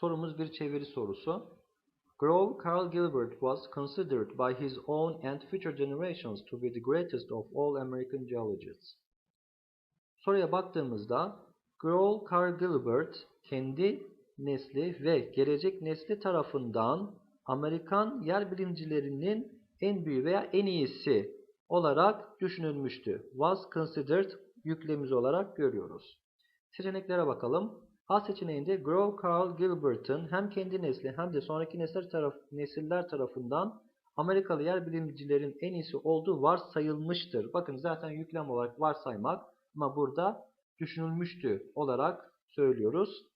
Sorumuz bir çeviri sorusu. Grove Carl Gilbert was considered by his own and future generations to be the greatest of all American geologists. Soruya baktığımızda Grove Carl Gilbert kendi nesli ve gelecek nesli tarafından Amerikan yer bilimcilerinin en büyüğü veya en iyisi olarak düşünülmüştü. Was considered yüklemiz olarak görüyoruz. Seçeneklere bakalım. A seçeneğinde Grove Carl Gilbert'ın hem kendi nesli hem de sonraki nesiller, taraf, nesiller tarafından Amerikalı yer bilimcilerin en iyisi olduğu varsayılmıştır. Bakın zaten yüklem olarak varsaymak ama burada düşünülmüştü olarak söylüyoruz.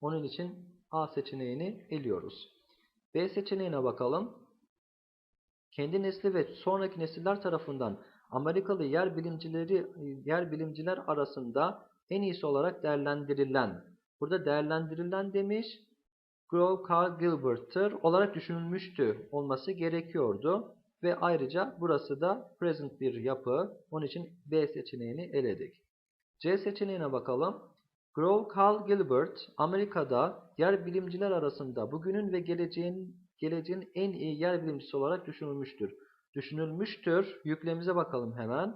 Onun için A seçeneğini eliyoruz. B seçeneğine bakalım. Kendi nesli ve sonraki nesiller tarafından Amerikalı yer bilimcileri yer bilimciler arasında en iyisi olarak değerlendirilen. Burada değerlendirilen demiş. Grove Carl Gilbert'tır olarak düşünülmüştü olması gerekiyordu. Ve ayrıca burası da present bir yapı. Onun için B seçeneğini eledik. C seçeneğine bakalım. Grove Carl Gilbert, Amerika'da yer bilimciler arasında bugünün ve geleceğin geleceğin en iyi yer bilimcisi olarak düşünülmüştür. Düşünülmüştür. Yüklemize bakalım hemen.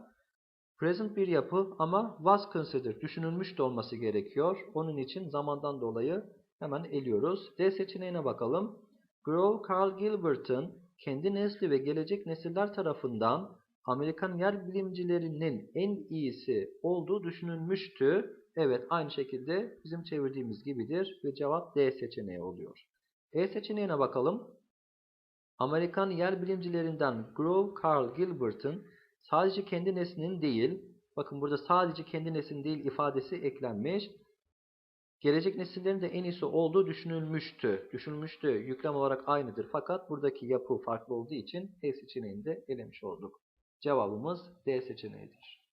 Present bir yapı ama was considered düşünülmüş de olması gerekiyor. Onun için zamandan dolayı hemen eliyoruz. D seçeneğine bakalım. Grove Carl Gilbert'ın kendi nesli ve gelecek nesiller tarafından Amerikan yer bilimcilerinin en iyisi olduğu düşünülmüştü. Evet aynı şekilde bizim çevirdiğimiz gibidir ve cevap D seçeneği oluyor. E seçeneğine bakalım. Amerikan yer bilimcilerinden Grove Carl Gilbert'ın sadece kendi neslinin değil, bakın burada sadece kendi neslinin değil ifadesi eklenmiş. Gelecek nesillerin de en iyisi olduğu düşünülmüştü. Düşünülmüştü yüklem olarak aynıdır fakat buradaki yapı farklı olduğu için E seçeneğini de elemiş olduk. Cevabımız D seçeneğidir.